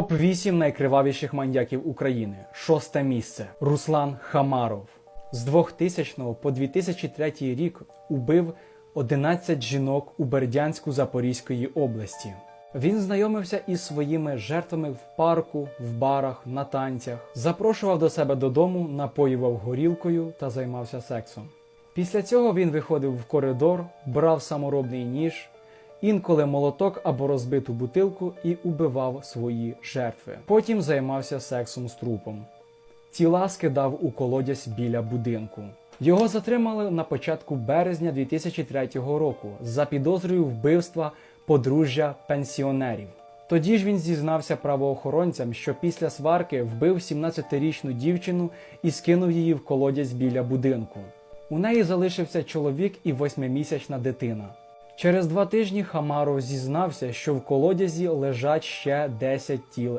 Топ 8 найкривавіших маньяків України. Шосте місце. Руслан Хамаров. З 2000 по 2003 рік убив 11 жінок у Бердянську Запорізької області. Він знайомився із своїми жертвами в парку, в барах, на танцях, запрошував до себе додому, напоював горілкою та займався сексом. Після цього він виходив в коридор, брав саморобний ніж, інколи молоток або розбиту бутилку і убивав свої жертви. Потім займався сексом з трупом. Тіла скидав у колодязь біля будинку. Його затримали на початку березня 2003 року за підозрою вбивства подружжя пенсіонерів. Тоді ж він зізнався правоохоронцям, що після сварки вбив 17-річну дівчину і скинув її в колодязь біля будинку. У неї залишився чоловік і восьмимісячна дитина. Через два тижні Хамаров зізнався, що в колодязі лежать ще 10 тіл